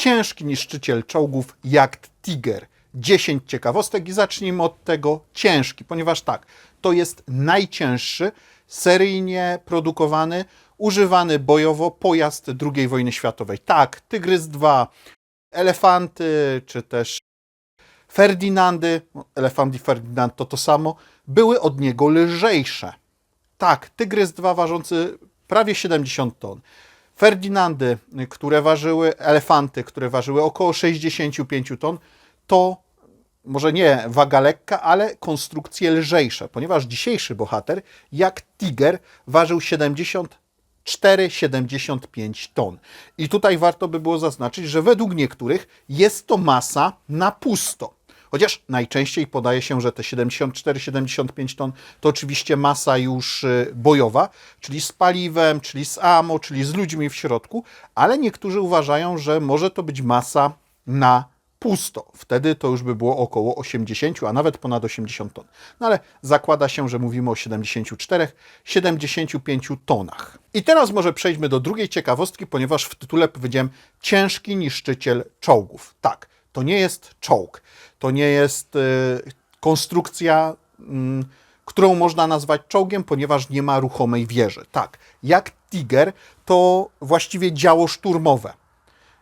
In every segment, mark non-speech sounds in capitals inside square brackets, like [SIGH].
ciężki niszczyciel czołgów Jagd Tiger. 10 ciekawostek i zacznijmy od tego ciężki, ponieważ tak, to jest najcięższy seryjnie produkowany, używany bojowo pojazd II wojny światowej. Tak, Tygrys 2, elefanty, czy też Ferdynandy, no, elefant i Ferdynand to to samo, były od niego lżejsze. Tak, Tygrys 2 ważący prawie 70 ton. Ferdynandy, które ważyły, elefanty, które ważyły około 65 ton, to może nie waga lekka, ale konstrukcje lżejsze, ponieważ dzisiejszy bohater, jak Tiger, ważył 74-75 ton. I tutaj warto by było zaznaczyć, że według niektórych jest to masa na pusto. Chociaż najczęściej podaje się, że te 74-75 ton to oczywiście masa już y, bojowa, czyli z paliwem, czyli z ammo, czyli z ludźmi w środku, ale niektórzy uważają, że może to być masa na pusto. Wtedy to już by było około 80, a nawet ponad 80 ton. No ale zakłada się, że mówimy o 74-75 tonach. I teraz może przejdźmy do drugiej ciekawostki, ponieważ w tytule powiedziałem ciężki niszczyciel czołgów. Tak, to nie jest czołg. To nie jest y, konstrukcja, y, którą można nazwać czołgiem, ponieważ nie ma ruchomej wieży. Tak, jak Tiger to właściwie działo szturmowe,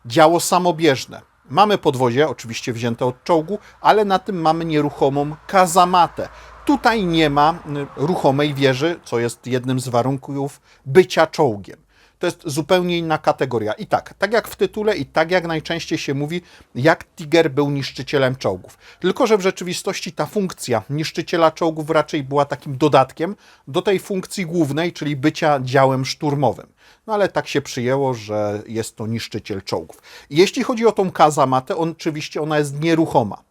działo samobieżne. Mamy podwozie, oczywiście wzięte od czołgu, ale na tym mamy nieruchomą kazamatę. Tutaj nie ma y, ruchomej wieży, co jest jednym z warunków bycia czołgiem to jest zupełnie inna kategoria. I tak, tak jak w tytule i tak jak najczęściej się mówi, jak Tiger był niszczycielem czołgów. Tylko, że w rzeczywistości ta funkcja niszczyciela czołgów raczej była takim dodatkiem do tej funkcji głównej, czyli bycia działem szturmowym. No ale tak się przyjęło, że jest to niszczyciel czołgów. Jeśli chodzi o tą kazamatę, on, oczywiście ona jest nieruchoma.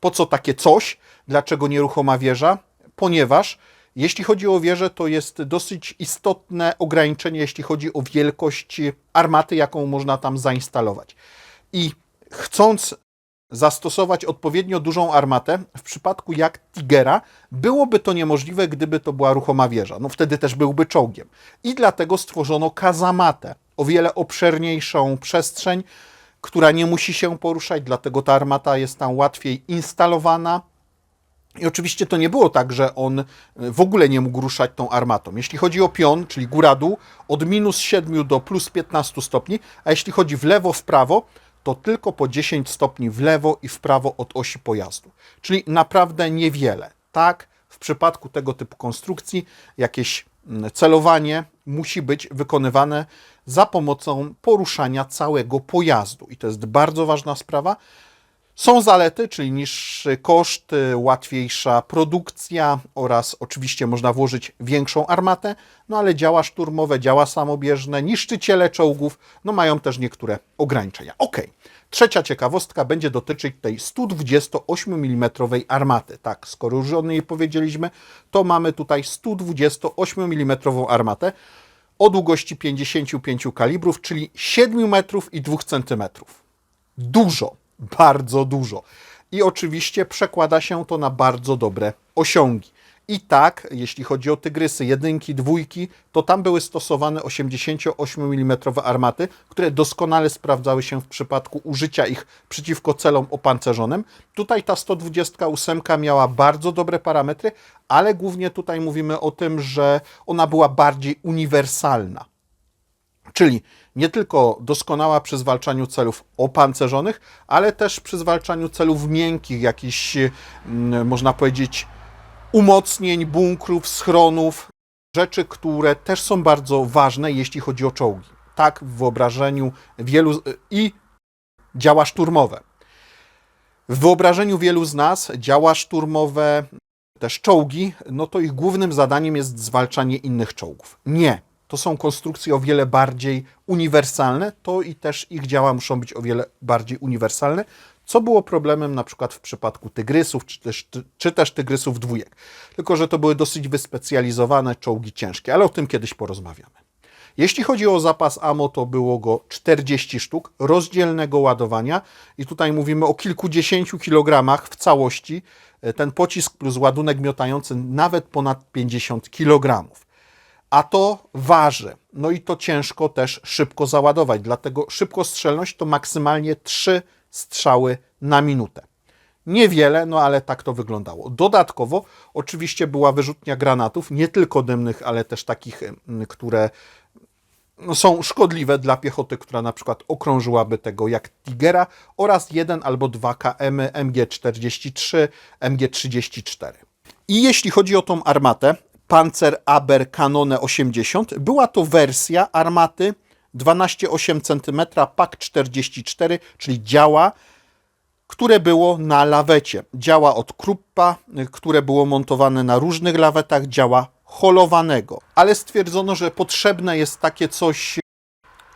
Po co takie coś? Dlaczego nieruchoma wieża? Ponieważ jeśli chodzi o wieżę, to jest dosyć istotne ograniczenie, jeśli chodzi o wielkość armaty, jaką można tam zainstalować. I chcąc zastosować odpowiednio dużą armatę, w przypadku jak Tigera, byłoby to niemożliwe, gdyby to była ruchoma wieża. No wtedy też byłby czołgiem. I dlatego stworzono kazamatę, o wiele obszerniejszą przestrzeń, która nie musi się poruszać, dlatego ta armata jest tam łatwiej instalowana, i oczywiście to nie było tak, że on w ogóle nie mógł ruszać tą armatą. Jeśli chodzi o pion, czyli góra-dół, od minus 7 do plus 15 stopni, a jeśli chodzi w lewo, w prawo, to tylko po 10 stopni w lewo i w prawo od osi pojazdu. Czyli naprawdę niewiele. Tak, w przypadku tego typu konstrukcji jakieś celowanie musi być wykonywane za pomocą poruszania całego pojazdu. I to jest bardzo ważna sprawa, są zalety, czyli niższy koszt, y, łatwiejsza produkcja oraz oczywiście można włożyć większą armatę, no ale działa szturmowe, działa samobieżne, niszczyciele czołgów, no mają też niektóre ograniczenia. Ok, trzecia ciekawostka będzie dotyczyć tej 128 mm armaty. Tak, skoro już o niej powiedzieliśmy, to mamy tutaj 128 mm armatę o długości 55 kalibrów, czyli 7 metrów i 2 centymetrów. Dużo bardzo dużo. I oczywiście przekłada się to na bardzo dobre osiągi. I tak, jeśli chodzi o tygrysy, jedynki, dwójki, to tam były stosowane 88 mm armaty, które doskonale sprawdzały się w przypadku użycia ich przeciwko celom opancerzonym. Tutaj ta 128 miała bardzo dobre parametry, ale głównie tutaj mówimy o tym, że ona była bardziej uniwersalna. Czyli nie tylko doskonała przy zwalczaniu celów opancerzonych, ale też przy zwalczaniu celów miękkich, jakichś, mm, można powiedzieć, umocnień, bunkrów, schronów, rzeczy, które też są bardzo ważne, jeśli chodzi o czołgi. Tak w wyobrażeniu wielu i działa szturmowe. W wyobrażeniu wielu z nas działa szturmowe, też czołgi, no to ich głównym zadaniem jest zwalczanie innych czołgów. Nie to są konstrukcje o wiele bardziej uniwersalne, to i też ich działa muszą być o wiele bardziej uniwersalne, co było problemem na przykład w przypadku tygrysów, czy też, czy też tygrysów dwójek. Tylko, że to były dosyć wyspecjalizowane czołgi ciężkie, ale o tym kiedyś porozmawiamy. Jeśli chodzi o zapas AMO, to było go 40 sztuk rozdzielnego ładowania i tutaj mówimy o kilkudziesięciu kilogramach w całości. Ten pocisk plus ładunek miotający nawet ponad 50 kilogramów a to waży. No i to ciężko też szybko załadować, dlatego szybkostrzelność to maksymalnie 3 strzały na minutę. Niewiele, no ale tak to wyglądało. Dodatkowo oczywiście była wyrzutnia granatów, nie tylko dymnych, ale też takich, które no, są szkodliwe dla piechoty, która na przykład okrążyłaby tego jak Tigera oraz jeden albo dwa KM MG43, MG34. I jeśli chodzi o tą armatę, Panzer Aber Kanone 80, była to wersja armaty 12,8 cm PAK 44, czyli działa które było na lawecie. Działa od Kruppa, które było montowane na różnych lawetach, działa holowanego. Ale stwierdzono, że potrzebne jest takie coś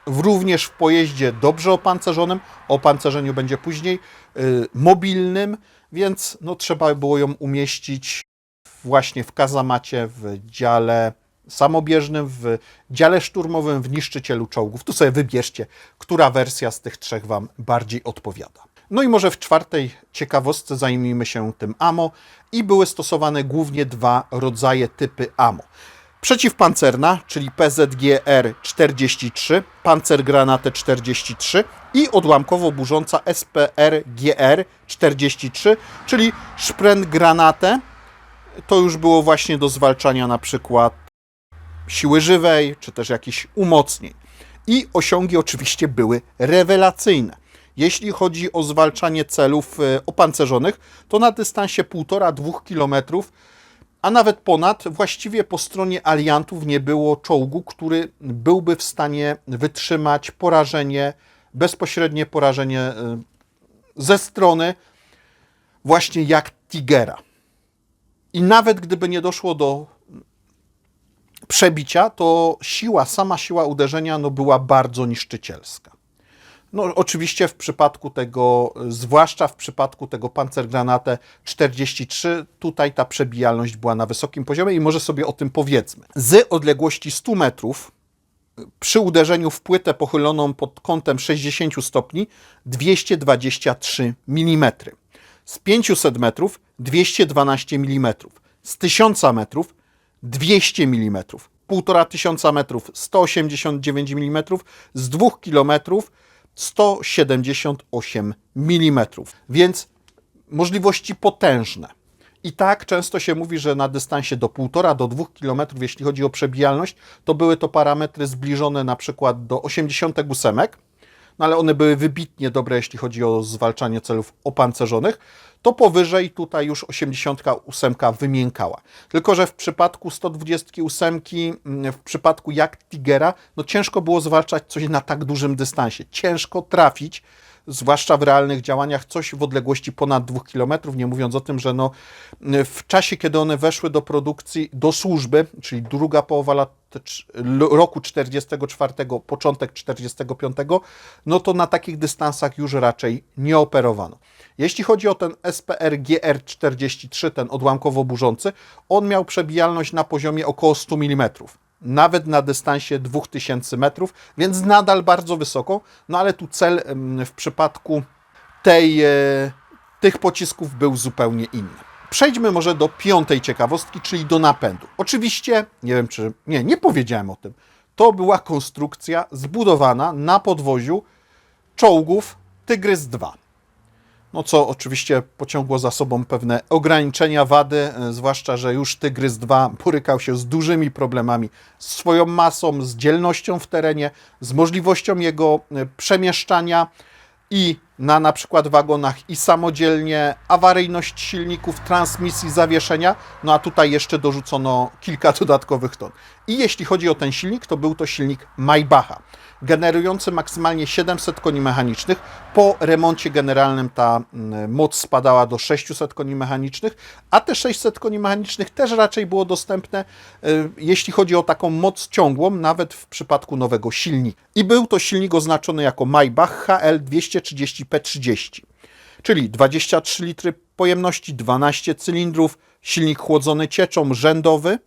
również w pojeździe dobrze opancerzonym, o opancerzeniu będzie później, yy, mobilnym, więc no, trzeba było ją umieścić właśnie w kazamacie, w dziale samobieżnym, w dziale szturmowym, w niszczycielu czołgów. Tu sobie wybierzcie, która wersja z tych trzech Wam bardziej odpowiada. No i może w czwartej ciekawostce zajmijmy się tym AMO i były stosowane głównie dwa rodzaje typy AMO. Przeciwpancerna, czyli PZGR 43, pancergranatę 43 i odłamkowo burząca SPR GR 43, czyli szpręt granatę. To już było właśnie do zwalczania na przykład siły żywej, czy też jakichś umocnień. I osiągi oczywiście były rewelacyjne. Jeśli chodzi o zwalczanie celów e, opancerzonych, to na dystansie 1,5-2 km, a nawet ponad, właściwie po stronie aliantów nie było czołgu, który byłby w stanie wytrzymać porażenie, bezpośrednie porażenie e, ze strony właśnie jak Tigera. I nawet gdyby nie doszło do przebicia, to siła, sama siła uderzenia no, była bardzo niszczycielska. No, oczywiście w przypadku tego, zwłaszcza w przypadku tego Panzergranate 43, tutaj ta przebijalność była na wysokim poziomie i może sobie o tym powiedzmy. Z odległości 100 metrów przy uderzeniu w płytę pochyloną pod kątem 60 stopni 223 mm. Z 500 metrów 212 mm. Z 1000 metrów 200 mm. 1500 metrów 189 mm. Z 2 kilometrów 178 mm, więc możliwości potężne. I tak często się mówi, że na dystansie do 1,5 do 2 km, jeśli chodzi o przebijalność, to były to parametry zbliżone na przykład do 88, no ale one były wybitnie dobre, jeśli chodzi o zwalczanie celów opancerzonych, to powyżej tutaj już 88 wymiękała. Tylko, że w przypadku 128, mm, w przypadku jak Tigera, no ciężko było zwalczać coś na tak dużym dystansie. Ciężko trafić zwłaszcza w realnych działaniach, coś w odległości ponad 2 km, nie mówiąc o tym, że no, w czasie, kiedy one weszły do produkcji, do służby, czyli druga połowa lat, roku 44, początek 45, no to na takich dystansach już raczej nie operowano. Jeśli chodzi o ten SPR GR43, ten odłamkowo burzący, on miał przebijalność na poziomie około 100 mm nawet na dystansie 2000 metrów, więc nadal bardzo wysoko, no ale tu cel w przypadku tej, e, tych pocisków był zupełnie inny. Przejdźmy może do piątej ciekawostki, czyli do napędu. Oczywiście, nie wiem czy, nie, nie powiedziałem o tym, to była konstrukcja zbudowana na podwoziu czołgów Tygrys 2 no co oczywiście pociągło za sobą pewne ograniczenia, wady, e, zwłaszcza, że już Tygrys 2 borykał się z dużymi problemami z swoją masą, z dzielnością w terenie, z możliwością jego e, przemieszczania i na na przykład wagonach i samodzielnie, awaryjność silników, transmisji, zawieszenia, no a tutaj jeszcze dorzucono kilka [LAUGHS] dodatkowych ton. I jeśli chodzi o ten silnik, to był to silnik Maybacha generujący maksymalnie 700 koni mechanicznych. Po remoncie generalnym ta mm, moc spadała do 600 koni mechanicznych, a te 600 koni mechanicznych też raczej było dostępne, y, jeśli chodzi o taką moc ciągłą, nawet w przypadku nowego silnika. I był to silnik oznaczony jako Maybach HL 230P30, czyli 23 litry pojemności, 12 cylindrów, silnik chłodzony cieczą, rzędowy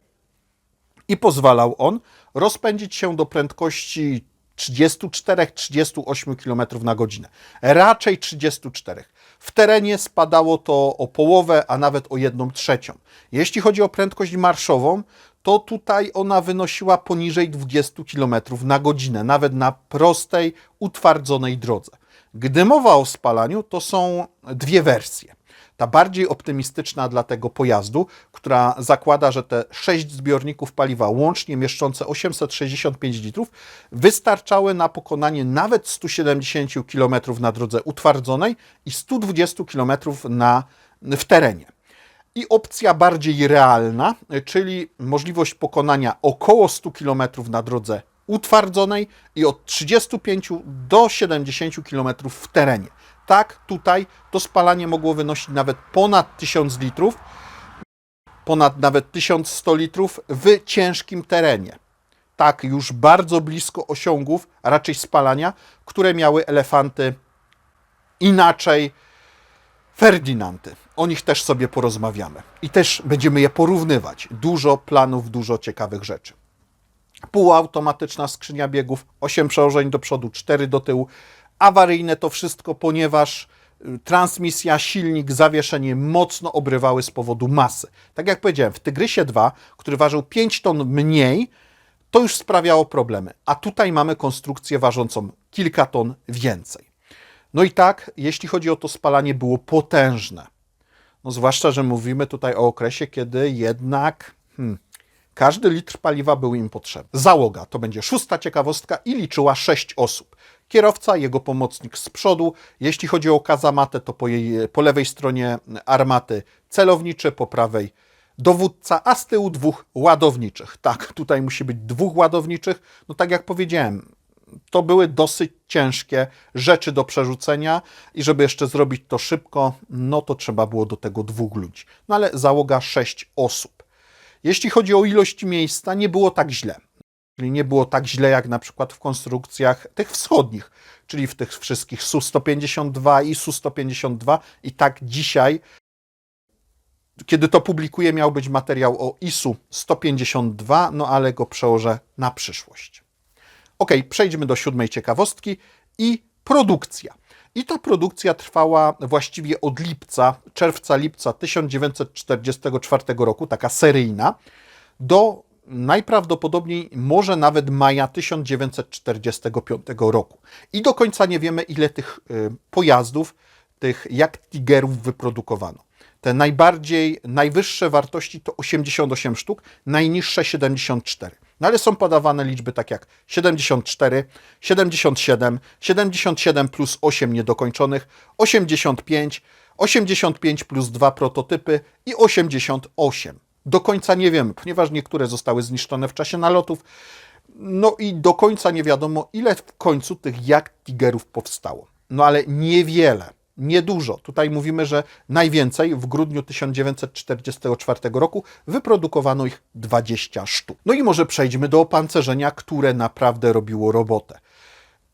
i pozwalał on rozpędzić się do prędkości 34-38 km na godzinę. Raczej 34. W terenie spadało to o połowę, a nawet o jedną trzecią. Jeśli chodzi o prędkość marszową, to tutaj ona wynosiła poniżej 20 km na godzinę, nawet na prostej, utwardzonej drodze. Gdy mowa o spalaniu, to są dwie wersje. Ta bardziej optymistyczna dla tego pojazdu, która zakłada, że te 6 zbiorników paliwa łącznie mieszczące 865 litrów wystarczały na pokonanie nawet 170 km na drodze utwardzonej i 120 km na, w terenie. I opcja bardziej realna, czyli możliwość pokonania około 100 km na drodze utwardzonej i od 35 do 70 km w terenie. Tak, tutaj to spalanie mogło wynosić nawet ponad 1000 litrów, ponad nawet 1100 litrów w ciężkim terenie. Tak, już bardzo blisko osiągów, a raczej spalania, które miały elefanty inaczej Ferdynandy. O nich też sobie porozmawiamy. I też będziemy je porównywać. Dużo planów, dużo ciekawych rzeczy. Półautomatyczna skrzynia biegów, 8 przełożeń do przodu, 4 do tyłu. Awaryjne to wszystko, ponieważ y, transmisja, silnik, zawieszenie mocno obrywały z powodu masy. Tak jak powiedziałem, w Tygrysie 2, który ważył 5 ton mniej, to już sprawiało problemy. A tutaj mamy konstrukcję ważącą kilka ton więcej. No i tak, jeśli chodzi o to spalanie, było potężne. No zwłaszcza, że mówimy tutaj o okresie, kiedy jednak hmm, każdy litr paliwa był im potrzebny. Załoga to będzie szósta ciekawostka i liczyła sześć osób. Kierowca, jego pomocnik z przodu. Jeśli chodzi o kazamatę, to po, jej, po lewej stronie armaty celowniczy, po prawej dowódca, a z tyłu dwóch ładowniczych. Tak, tutaj musi być dwóch ładowniczych. No tak jak powiedziałem, to były dosyć ciężkie rzeczy do przerzucenia i żeby jeszcze zrobić to szybko, no to trzeba było do tego dwóch ludzi. No ale załoga sześć osób. Jeśli chodzi o ilość miejsca, nie było tak źle. Czyli nie było tak źle jak na przykład w konstrukcjach tych wschodnich, czyli w tych wszystkich Su-152 i Su-152. I tak dzisiaj, kiedy to publikuję, miał być materiał o ISU 152, no ale go przełożę na przyszłość. Ok, przejdźmy do siódmej ciekawostki i produkcja. I ta produkcja trwała właściwie od lipca, czerwca-lipca 1944 roku, taka seryjna, do najprawdopodobniej może nawet maja 1945 roku. I do końca nie wiemy, ile tych y, pojazdów, tych jak Tigerów wyprodukowano. Te najbardziej, najwyższe wartości to 88 sztuk, najniższe 74. No ale są podawane liczby tak jak 74, 77, 77 plus 8 niedokończonych, 85, 85 plus 2 prototypy i 88. Do końca nie wiemy, ponieważ niektóre zostały zniszczone w czasie nalotów. No i do końca nie wiadomo, ile w końcu tych jak Tigerów powstało. No ale niewiele niedużo. Tutaj mówimy, że najwięcej w grudniu 1944 roku wyprodukowano ich 20 sztuk. No i może przejdźmy do opancerzenia, które naprawdę robiło robotę.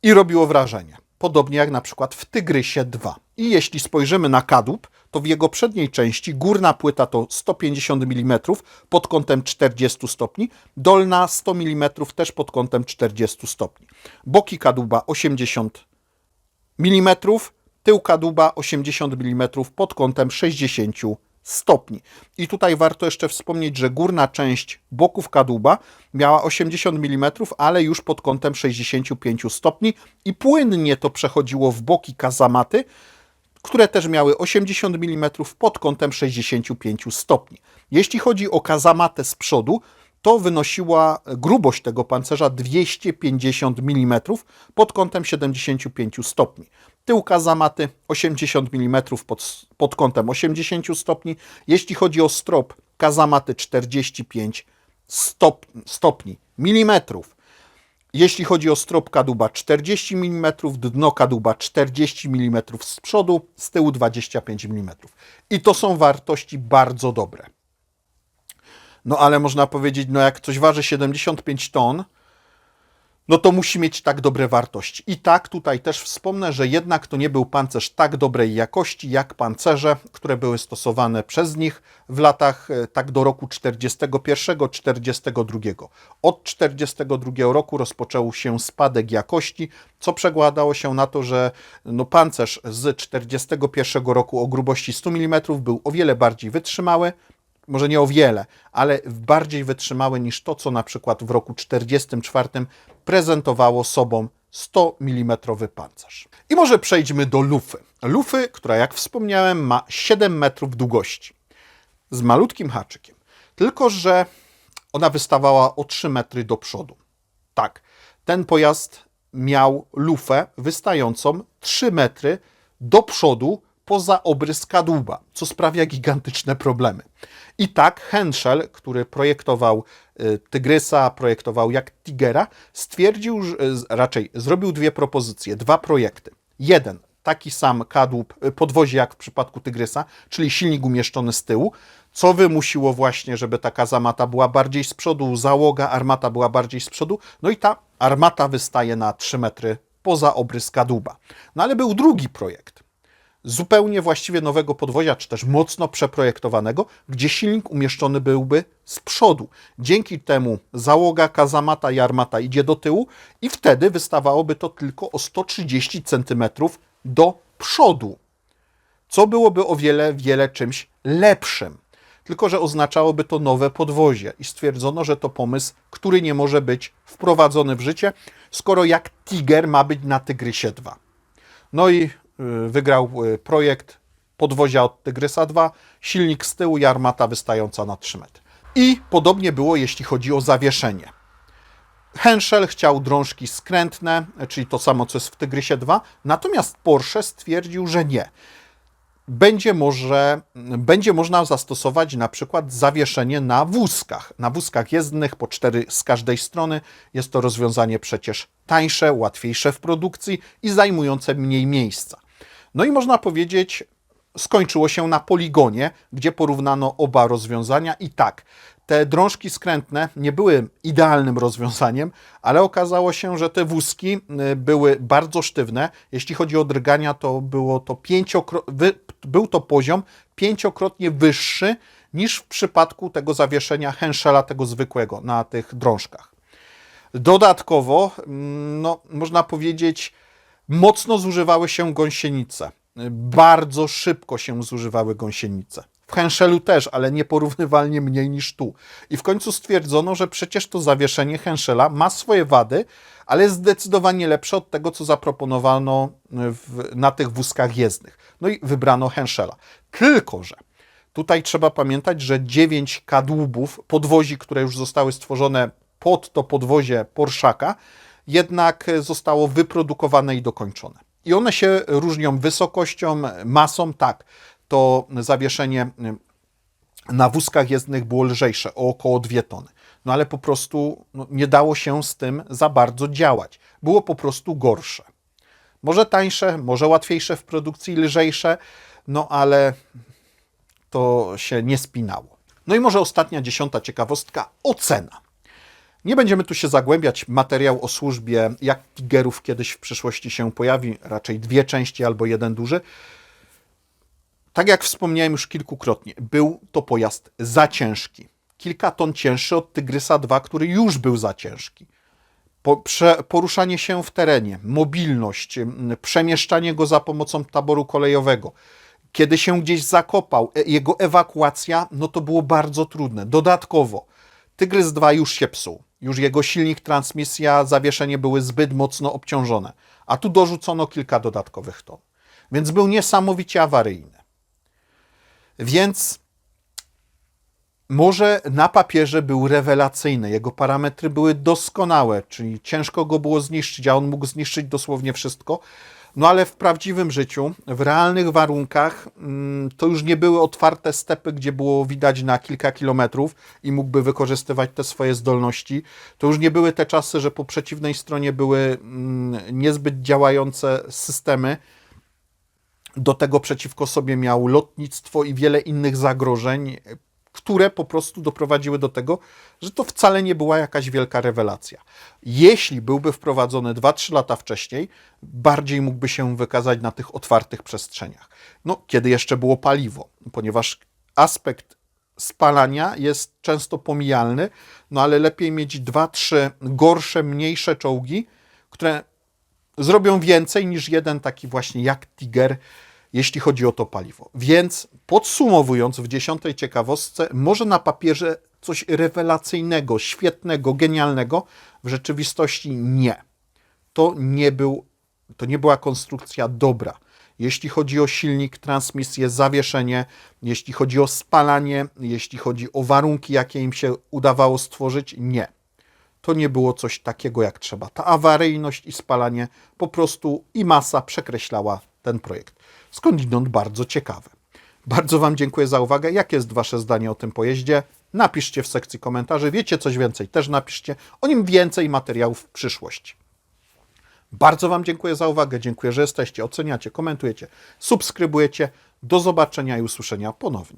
I robiło wrażenie. Podobnie jak na przykład w Tygrysie 2. I jeśli spojrzymy na kadłub, to w jego przedniej części górna płyta to 150 mm pod kątem 40 stopni, dolna 100 mm też pod kątem 40 stopni. Boki kadłuba 80 mm, tył kadłuba 80 mm pod kątem 60 stopni. I tutaj warto jeszcze wspomnieć, że górna część boków kadłuba miała 80 mm, ale już pod kątem 65 stopni i płynnie to przechodziło w boki kazamaty, które też miały 80 mm pod kątem 65 stopni. Jeśli chodzi o kazamatę z przodu, to wynosiła grubość tego pancerza 250 mm pod kątem 75 stopni. Tyłka zamaty 80 mm pod, pod kątem 80 stopni. Jeśli chodzi o strop, kazamaty 45 stop, stopni milimetrów. Jeśli chodzi o strop kadłuba 40 mm, dno kadłuba 40 mm z przodu, z tyłu 25 mm. I to są wartości bardzo dobre. No ale można powiedzieć, no jak coś waży 75 ton, no to musi mieć tak dobre wartości. I tak tutaj też wspomnę, że jednak to nie był pancerz tak dobrej jakości jak pancerze, które były stosowane przez nich w latach e, tak do roku 41-42. Od 42 roku rozpoczął się spadek jakości, co przekładało się na to, że no pancerz z 41 roku o grubości 100 mm był o wiele bardziej wytrzymały, może nie o wiele, ale bardziej wytrzymałe niż to, co na przykład w roku 1944 prezentowało sobą 100 mm pancerz. I może przejdźmy do lufy. Lufy, która jak wspomniałem ma 7 metrów długości z malutkim haczykiem. Tylko, że ona wystawała o 3 metry do przodu. Tak, ten pojazd miał lufę wystającą 3 metry do przodu poza obrys kadłuba, co sprawia gigantyczne problemy. I tak Henschel, który projektował y, Tygrysa, projektował jak Tigera, stwierdził, raczej zrobił dwie propozycje, dwa projekty. Jeden, taki sam kadłub, y, podwozie jak w przypadku Tygrysa, czyli silnik umieszczony z tyłu, co wymusiło właśnie, żeby ta kazamata była bardziej z przodu, załoga, armata była bardziej z przodu, no i ta armata wystaje na 3 metry poza obrys kadłuba. No ale był drugi projekt zupełnie właściwie nowego podwozia, czy też mocno przeprojektowanego, gdzie silnik umieszczony byłby z przodu. Dzięki temu załoga, kazamata i armata idzie do tyłu i wtedy wystawałoby to tylko o 130 cm do przodu, co byłoby o wiele, wiele czymś lepszym. Tylko, że oznaczałoby to nowe podwozie i stwierdzono, że to pomysł, który nie może być wprowadzony w życie, skoro jak Tiger ma być na Tygrysie 2. No i wygrał y, projekt podwozia od Tygrysa 2, silnik z tyłu i armata wystająca na 3 metry. I podobnie było, jeśli chodzi o zawieszenie. Henschel chciał drążki skrętne, czyli to samo, co jest w Tygrysie 2, natomiast Porsche stwierdził, że nie. Będzie, może, będzie można zastosować na przykład zawieszenie na wózkach. Na wózkach jezdnych po cztery z każdej strony. Jest to rozwiązanie przecież tańsze, łatwiejsze w produkcji i zajmujące mniej miejsca. No i można powiedzieć, skończyło się na poligonie, gdzie porównano oba rozwiązania i tak. Te drążki skrętne nie były idealnym rozwiązaniem, ale okazało się, że te wózki y, były bardzo sztywne. Jeśli chodzi o drgania, to było to był to poziom pięciokrotnie wyższy niż w przypadku tego zawieszenia Henschela, tego zwykłego na tych drążkach. Dodatkowo, mm, no, można powiedzieć, mocno zużywały się gąsienice. Bardzo szybko się zużywały gąsienice. W Henschelu też, ale nieporównywalnie mniej niż tu. I w końcu stwierdzono, że przecież to zawieszenie Henschela ma swoje wady, ale jest zdecydowanie lepsze od tego, co zaproponowano w, na tych wózkach jezdnych. No i wybrano Henschela. Tylko, że Tutaj trzeba pamiętać, że dziewięć kadłubów podwozi, które już zostały stworzone pod to podwozie Porszaka, jednak zostało wyprodukowane i dokończone. I one się różnią wysokością, masą, tak. To zawieszenie na wózkach jezdnych było lżejsze, o około 2 tony. No ale po prostu no, nie dało się z tym za bardzo działać. Było po prostu gorsze. Może tańsze, może łatwiejsze w produkcji, lżejsze, no ale to się nie spinało. No i może ostatnia, dziesiąta ciekawostka ocena. Nie będziemy tu się zagłębiać. Materiał o służbie, jak Tigerów kiedyś w przyszłości się pojawi, raczej dwie części albo jeden duży. Tak jak wspomniałem już kilkukrotnie, był to pojazd za ciężki. Kilka ton cięższy od Tygrysa 2, który już był za ciężki. Po, prze, poruszanie się w terenie, mobilność, przemieszczanie go za pomocą taboru kolejowego. Kiedy się gdzieś zakopał, e, jego ewakuacja, no to było bardzo trudne. Dodatkowo, Tygrys 2 już się psuł. Już jego silnik, transmisja, zawieszenie były zbyt mocno obciążone. A tu dorzucono kilka dodatkowych ton. Więc był niesamowicie awaryjny. Więc może na papierze był rewelacyjny, jego parametry były doskonałe, czyli ciężko go było zniszczyć, a on mógł zniszczyć dosłownie wszystko. No ale w prawdziwym życiu, w realnych warunkach, mm, to już nie były otwarte stepy, gdzie było widać na kilka kilometrów i mógłby wykorzystywać te swoje zdolności. To już nie były te czasy, że po przeciwnej stronie były mm, niezbyt działające systemy. Do tego przeciwko sobie miał lotnictwo i wiele innych zagrożeń, które po prostu doprowadziły do tego, że to wcale nie była jakaś wielka rewelacja. Jeśli byłby wprowadzony 2-3 lata wcześniej, bardziej mógłby się wykazać na tych otwartych przestrzeniach. No, kiedy jeszcze było paliwo, ponieważ aspekt spalania jest często pomijalny, no ale lepiej mieć 2-3 gorsze, mniejsze czołgi, które zrobią więcej niż jeden taki właśnie jak Tiger, jeśli chodzi o to paliwo. Więc podsumowując, w dziesiątej ciekawostce, może na papierze coś rewelacyjnego, świetnego, genialnego, w rzeczywistości nie. To nie, był, to nie była konstrukcja dobra. Jeśli chodzi o silnik, transmisję, zawieszenie, jeśli chodzi o spalanie, jeśli chodzi o warunki, jakie im się udawało stworzyć, nie to nie było coś takiego jak trzeba. Ta awaryjność i spalanie po prostu i masa przekreślała ten projekt. Skądinąd bardzo ciekawe. Bardzo Wam dziękuję za uwagę. Jakie jest Wasze zdanie o tym pojeździe? Napiszcie w sekcji komentarzy. Wiecie coś więcej, też napiszcie. O nim więcej materiałów w przyszłości. Bardzo Wam dziękuję za uwagę. Dziękuję, że jesteście, oceniacie, komentujecie, subskrybujecie. Do zobaczenia i usłyszenia ponownie.